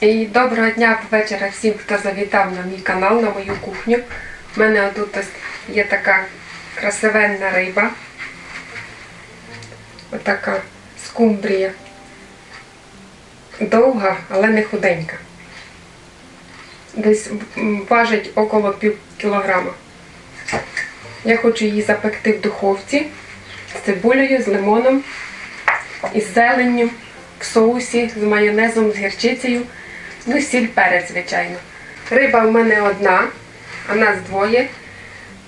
І доброго дня вечора всім, хто завітав на мій канал, на мою кухню. У мене тут є така красивенна риба. Отака скумбрія. Довга, але не худенька. Десь важить около пів кілограма. Я хочу її запекти в духовці з цибулею, з лимоном із зеленню, в соусі, з майонезом, з гірчицею. Ну, сіль перець, звичайно. Риба в мене одна, а нас двоє.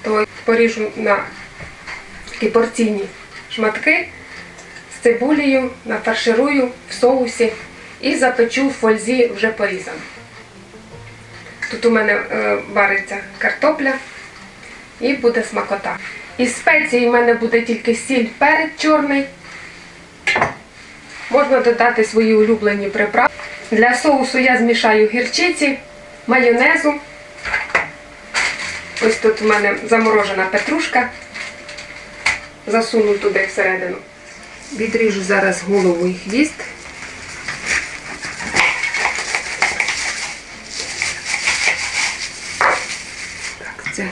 То поріжу на такі порційні шматки з цибулею, нафарширую в соусі і запечу в фользі вже порізано. Тут у мене е, вариться картопля і буде смакота. Із спеції в мене буде тільки сіль, перець чорний. Можна додати свої улюблені приправи. Для соусу я змішаю гірчиці, майонезу. Ось тут у мене заморожена петрушка. Засуну туди всередину. Відріжу зараз голову і хвіст. Так, це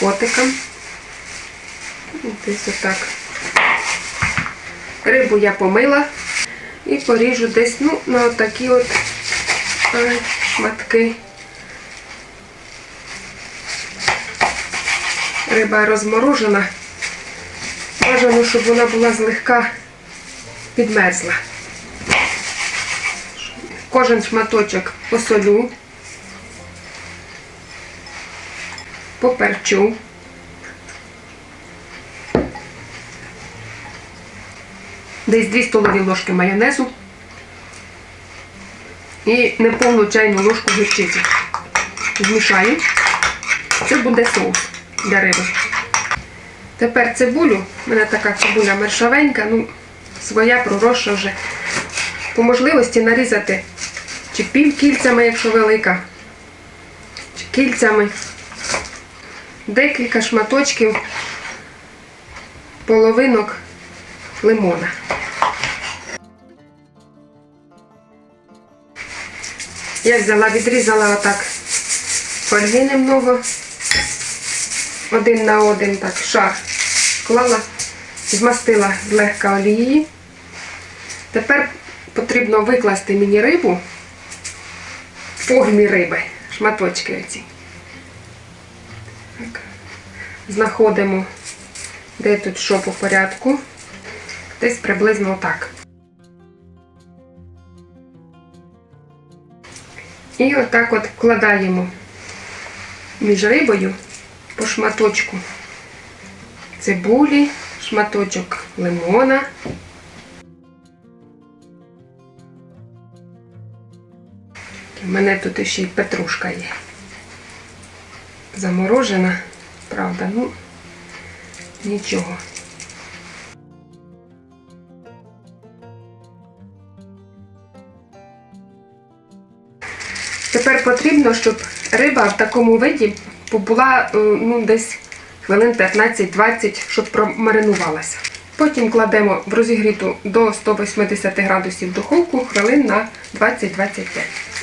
котиком. Десь отак. Рибу я помила і поріжу десь ну, на отакі от е, шматки. Риба розморожена. Бажано, щоб вона була злегка підмерзла. Кожен шматочок посолю, поперчу. Десь 2 столові ложки майонезу і неповну чайну ложку гірчиці. Змішаю. Це буде соус для риби. Тепер цибулю, у мене така цибуля мершавенька, ну, своя проросша вже. По можливості нарізати чи півкільцями, якщо велика, чи кільцями. Декілька шматочків половинок лимона. Я взяла, відрізала отак фольги немного, один на один так шар клала, змастила злегка олії. Тепер потрібно викласти мені рибу, погмі риби, шматочки оці. Знаходимо, де тут що по порядку. Десь приблизно отак. І отак от вкладаємо між рибою по шматочку цибулі, шматочок лимона. У мене тут ще й петрушка є. Заморожена, правда, ну нічого. Тепер потрібно, щоб риба в такому виді побула е, ну, десь хвилин 15-20, щоб промаринувалася. Потім кладемо в розігріту до 180 градусів духовку хвилин на 20-25.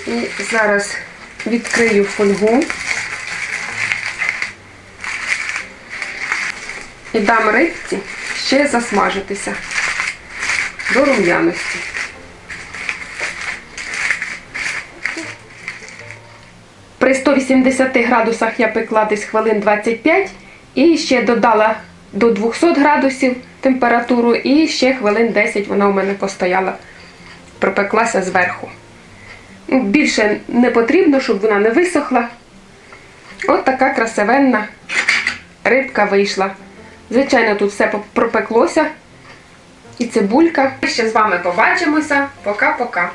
І зараз відкрию фольгу і дам рибці ще засмажитися до рум'яності. При 180 градусах я пекла десь хвилин 25 і ще додала до 200 градусів температуру і ще хвилин 10 вона у мене постояла, пропеклася зверху. Ну, Більше не потрібно, щоб вона не висохла. От така красивенна рибка вийшла. Звичайно, тут все пропеклося. І цибулька. Ще з вами побачимося. Пока-пока.